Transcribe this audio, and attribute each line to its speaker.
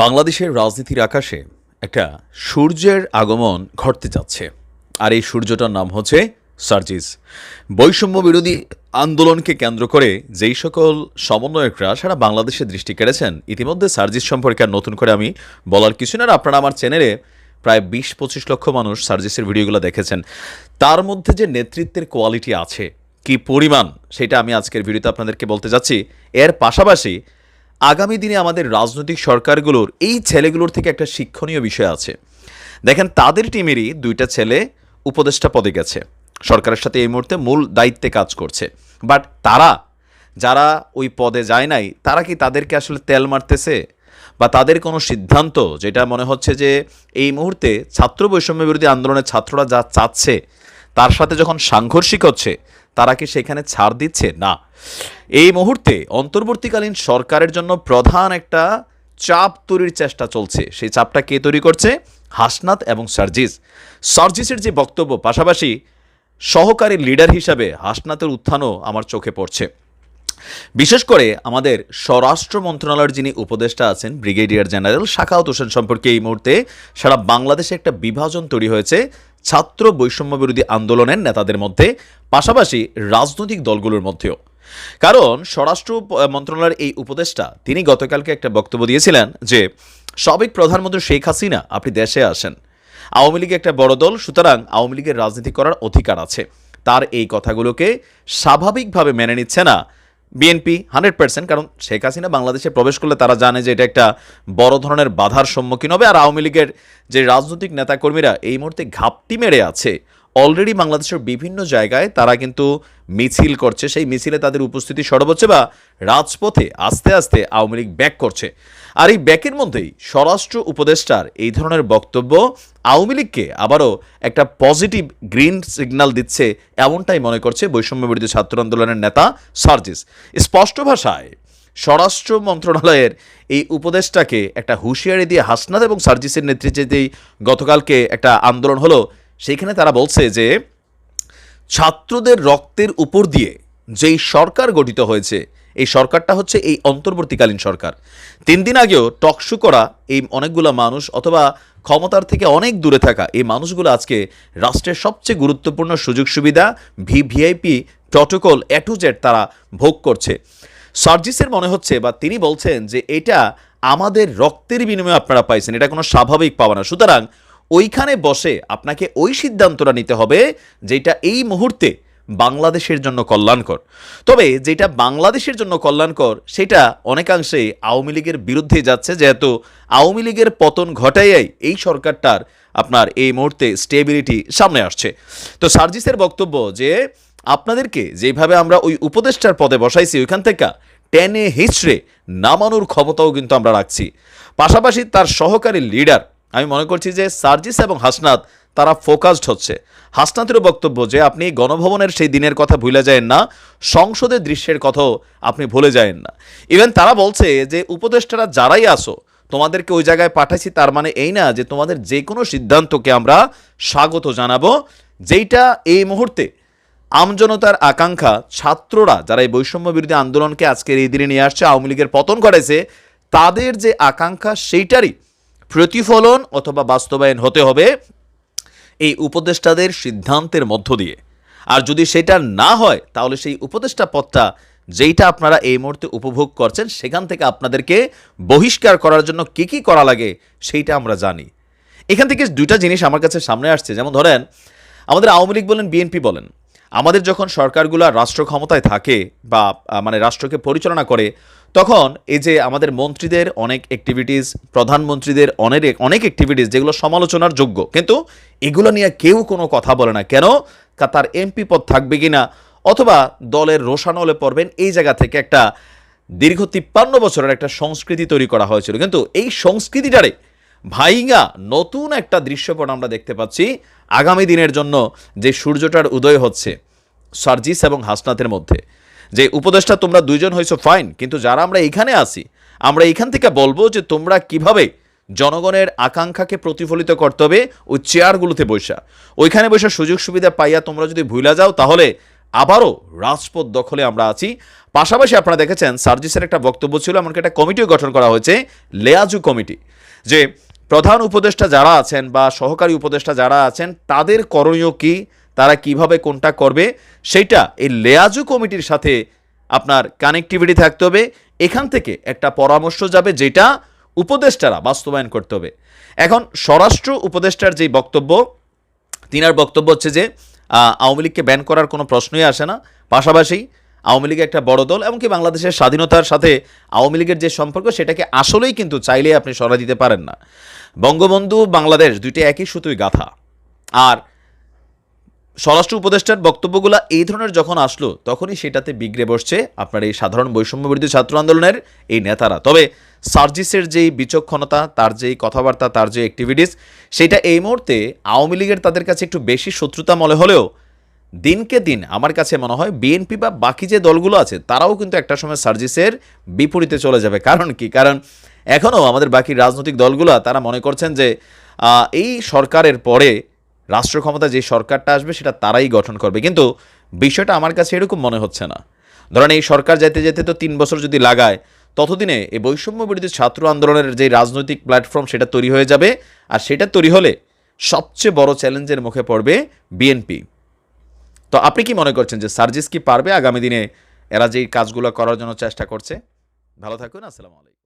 Speaker 1: বাংলাদেশের রাজনীতির আকাশে একটা সূর্যের আগমন ঘটতে যাচ্ছে। আর এই সূর্যটার নাম হচ্ছে সার্জিস। বৈষম্য বিরোধী আন্দোলনকে কেন্দ্র করে যেই সকল সমন্বয়করা সারা বাংলাদেশে দৃষ্টি কেড়েছেন, ইতিমধ্যে সার্জিস সম্পর্কে আর নতুন করে আমি বলার কিছু না। আপনারা আমার চ্যানেলে প্রায় বিশ পঁচিশ লক্ষ মানুষ সার্জিসের ভিডিওগুলো দেখেছেন। তার মধ্যে যে নেতৃত্বের কোয়ালিটি আছে, কি পরিমাণ, সেটা আমি আজকের ভিডিওতে আপনাদেরকে বলতে যাচ্ছি। এর পাশাপাশি আগামী দিনে আমাদের রাজনৈতিক সরকারগুলোর এই ছেলেগুলোর থেকে একটা শিক্ষণীয় বিষয় আছে। দেখেন, তাদের টিমেরই দুইটা ছেলে উপদেষ্টা পদে গেছে। সরকারের সাথে এই মুহূর্তে মূল দায়িত্বে কাজ করছে। বাট তারা, যারা ওই পদে যায় নাই, তারা কি তাদেরকে আসলে তেল মারতেছে? বা তাদের কোনো সিদ্ধান্ত, যেটা মনে হচ্ছে যে এই মুহূর্তে ছাত্র বৈষম্য বিরোধী আন্দোলনের ছাত্ররা যা চাচ্ছে তার সাথে যখন সাংঘর্ষিক হচ্ছে, তারা কি সেখানে ছাড় দিচ্ছে? না। এই মুহূর্তে অন্তর্বর্তীকালীন সরকারের জন্য প্রধান একটা চাপ তৈরির চেষ্টা চলছে। সেই চাপটা কে তৈরি করছে? হাসনাত এবং সার্জিস। সার্জিসের যে বক্তব্য, পাশাপাশি সহকারী লিডার হিসাবে হাসনাতের উত্থানও আমার চোখে পড়ছে। বিশেষ করে আমাদের স্বরাষ্ট্র মন্ত্রণালয়ের যিনি উপদেষ্টা আছেন, ব্রিগেডিয়ার জেনারেল শাখাউত হোসেন সম্পর্কে এই মুহূর্তে সারা বাংলাদেশে একটা বিভাজন তৈরি হয়েছে। ছাত্র বৈষম্য বিরোধী আন্দোলনের নেতাদের মধ্যে, পাশাপাশি রাজনৈতিক দলগুলোর মধ্যেও। কারণ স্বরাষ্ট্র মন্ত্রণালয়ের এই উপদেষ্টা, তিনি গতকালকে একটা বক্তব্য দিয়েছিলেন যে, সাবেক প্রধানমন্ত্রী শেখ হাসিনা, আপনি দেশে আসেন। আওয়ামী লীগ একটা বড় দল, সুতরাং আওয়ামী লীগের রাজনীতি করার অধিকার আছে। তার এই কথাগুলোকে স্বাভাবিকভাবে মেনে নিচ্ছে না বিএনপি হান্ড্রেড পার্সেন্ট, কারণ শেখ হাসিনা বাংলাদেশে প্রবেশ করলে তারা জানে যে এটা একটা বড় ধরনের বাধার সম্মুখীন হবে। আর আওয়ামী লীগের যে রাজনৈতিক নেতাকর্মীরা এই মুহূর্তে ঘাপটি মেরে আছে অলরেডি বাংলাদেশের বিভিন্ন জায়গায় তারা কিন্তু মিছিল করছে। সেই মিছিলে তাদের উপস্থিতি সর্বোচ্চ বা রাজপথে আস্তে আস্তে আওয়ামী লীগ ব্যাক করছে। আর এই ব্যাকের মধ্যেই স্বরাষ্ট্র উপদেষ্টার এই ধরনের বক্তব্য আওয়ামী লীগকে আবারও একটা পজিটিভ গ্রিন সিগন্যাল দিচ্ছে এমনটাই মনে করছে বৈষম্য বিরোধী ছাত্র আন্দোলনের নেতা সার্জিস। স্পষ্ট ভাষায় স্বরাষ্ট্র মন্ত্রণালয়ের এই উপদেষ্টাকে একটা হুঁশিয়ারি দিয়ে হাসনাদ এবং সার্জিসের নেতৃত্বেতেই গতকালকে একটা আন্দোলন হলো। সেইখানে তারা বলছে যে ছাত্রদের রক্তের উপর দিয়ে যেই সরকার গঠিত হয়েছে, এই সরকারটা হচ্ছে এই অন্তর্বর্তীকালীন সরকার। তিন দিন আগেও টকশু করা এই অনেকগুলো মানুষ অথবা ক্ষমতার থেকে অনেক দূরে থাকা এই মানুষগুলো আজকে রাষ্ট্রের সবচেয়ে গুরুত্বপূর্ণ সুযোগ সুবিধা V VIP protocol, A to Z তারা ভোগ করছে। সার্জিসের মনে হচ্ছে বা তিনি বলছেন যে এটা আমাদের রক্তের বিনিময়ে আপনারা পাইছেন, এটা কোনো স্বাভাবিক পাওয়া না। সুতরাং ওইখানে বসে আপনাকে ওই সিদ্ধান্তটা নিতে হবে যেটা এই মুহূর্তে বাংলাদেশের জন্য কল্যাণকর। তবে যেটা বাংলাদেশের জন্য কল্যাণকর, সেটা অনেকাংশেই আওয়ামী লীগের বিরুদ্ধে যাচ্ছে, যেহেতু আওয়ামী লীগের পতন ঘটাইয়াই এই সরকারটার আপনার এই মুহূর্তে স্টেবিলিটি সামনে আসছে। তো সার্জিসের বক্তব্য যে, আপনাদেরকে যেভাবে আমরা ওই উপদেষ্টার পদে বসাইছি, ওইখান থেকে টেনে হিচড়ে নামানোর ক্ষমতাও কিন্তু আমরা রাখছি। পাশাপাশি তার সহকারী লিডার আমি মনে করছি যে সার্জিস এবং হাসনাত, তারা ফোকাসড হচ্ছে। হাসনাতেরও বক্তব্য যে আপনি গণভবনের সেই দিনের কথা ভুলে যায়েন না, সংসদের দৃশ্যের কথাও আপনি ভুলে যায়েন না। ইভেন তারা বলছে যে, উপদেষ্টারা যারাই আসো, তোমাদেরকে ওই জায়গায় পাঠাইছি, তার মানে এই না যে তোমাদের যে কোনো সিদ্ধান্তকে আমরা স্বাগত জানাব, যেইটা এই মুহূর্তে আমজনতার আকাঙ্ক্ষা ছাত্ররা যারা এই বৈষম্য বিরোধী আন্দোলনকে আজকের এই দিনে নিয়ে আসছে, আওয়ামী লীগের পতন করেছে তাদের যে আকাঙ্ক্ষা সেইটারই প্রতিফলন অথবা বাস্তবায়ন হতে হবে এই উপদেষ্টাদের সিদ্ধান্তের মধ্য দিয়ে। আর যদি সেটা না হয়, তাহলে সেই উপদেষ্টা পদটা যেইটা আপনারা এই মুহূর্তে উপভোগ করছেন, সেখান থেকে আপনাদেরকে বহিষ্কার করার জন্য কী কী করা লাগে, সেইটা আমরা জানি। এখান থেকে দুইটা জিনিস আমার কাছে সামনে আসছে। যেমন ধরেন, আমাদের আওয়ামী লীগ বলেন, বিএনপি বলেন। আমাদের যখন সরকারগুলো রাষ্ট্র ক্ষমতায় থাকে বা মানে রাষ্ট্রকে পরিচালনা করে, তখন এই যে আমাদের মন্ত্রীদের অনেক অ্যাক্টিভিটিস প্রধানমন্ত্রীদের অনেক অনেক অ্যাক্টিভিটিস যেগুলো সমালোচনার যোগ্য, কিন্তু এগুলো নিয়ে কেউ কোনো কথা বলে না। কেন? তার এমপি পদ থাকবে কি না অথবা দলের রোশানলে পড়বেন, এই জায়গা থেকে একটা দীর্ঘ তিপ্পান্ন বছরের একটা সংস্কৃতি তৈরি করা হয়েছিল। কিন্তু এই সংস্কৃতিটারে ভাইঙ্গা নতুন একটা দৃশ্যপট আমরা দেখতে পাচ্ছি আগামী দিনের জন্য যে সূর্যটার উদয় হচ্ছে, সার্জিস এবং হাসনাতের মধ্যে, যে উপদেশটা তোমরা দুইজন হয়েছো ফাইন কিন্তু যারা আমরা এখানে আসি আমরা এখান থেকে বলব যে তোমরা কীভাবে জনগণের আকাঙ্ক্ষাকে প্রতিফলিত করতে হবে ওই চেয়ারগুলোতে বৈশা। ওইখানে বসে সুযোগ সুবিধা পাইয়া তোমরা যদি ভুলা যাও, তাহলে আবারও রাজপথ দখলে আমরা আছি। পাশাপাশি আপনারা দেখেছেন, সার্জিসের একটা বক্তব্য ছিল, এমনকি একটা কমিটিও গঠন করা হয়েছে, লেয়াজু কমিটি, যে প্রধান উপদেষ্টা যারা আছেন বা সহকারী উপদেষ্টা যারা আছেন, তাদের করণীয় কি? তারা কীভাবে কোনটা করবে? সেইটা এই লেয়াজু কমিটির সাথে আপনার কানেক্টিভিটি থাকতে হবে। এখান থেকে একটা পরামর্শ যাবে যেটা উপদেষ্টারা বাস্তবায়ন করতে হবে। এখন স্বরাষ্ট্র উপদেষ্টার যেই বক্তব্য, তিনার বক্তব্য হচ্ছে যে আওয়ামী লীগকে ব্যান করার কোনো প্রশ্নই আসে না। পাশাপাশি আওয়ামী লীগ একটা বড় দল এমনকি বাংলাদেশের স্বাধীনতার সাথে আওয়ামী লীগের যে সম্পর্ক, সেটাকে আসলেই কিন্তু চাইলে আপনি সরা দিতে পারেন না। বঙ্গবন্ধু, বাংলাদেশ দুইটি একই সুতোই গাথা। আর স্বরাষ্ট্র উপদেষ্টার বক্তব্যগুলো এই ধরনের যখন আসলো, তখনই সেটাতে বিগড়ে বসছে আপনার এই সাধারণ বৈষম্য বিরোধী ছাত্র আন্দোলনের এই নেতারা। তবে সার্জিসের যেই বিচক্ষণতা, তার যেই কথাবার্তা, তার যে অ্যাক্টিভিটিস সেটা এই মুহূর্তে আওয়ামী লীগের তাদের কাছে একটু বেশি শত্রুতা মনে হলেও দিনকে দিন আমার কাছে মনে হয় বিএনপি বা বাকি যে দলগুলো আছে, তারাও কিন্তু একটা সময় সার্জিসের বিপরীতে চলে যাবে। কারণ কি? কারণ এখনও আমাদের বাকি রাজনৈতিক দলগুলো, তারা মনে করছেন যে এই সরকারের পরে রাষ্ট্র ক্ষমতা যে সরকারটা আসবে, সেটা তারাই গঠন করবে। কিন্তু বিষয়টা আমার কাছে এরকম মনে হচ্ছে না। ধরেন এই সরকার যেতে যেতে তো তিন বছর যদি লাগায়, ততদিনে এই বৈষম্য বিরোধী ছাত্র আন্দোলনের যে রাজনৈতিক প্ল্যাটফর্ম, সেটা তৈরি হয়ে যাবে। আর সেটা তৈরি হলে সবচেয়ে বড় চ্যালেঞ্জের মুখে পড়বে বিএনপি তো আপনি কি মনে করছেন যে সার্জিস কি পারবে আগামী দিনে এরা যেই কাজগুলো করার জন্য চেষ্টা করছে? ভালো থাকুন, আসসালামু আলাইকুম।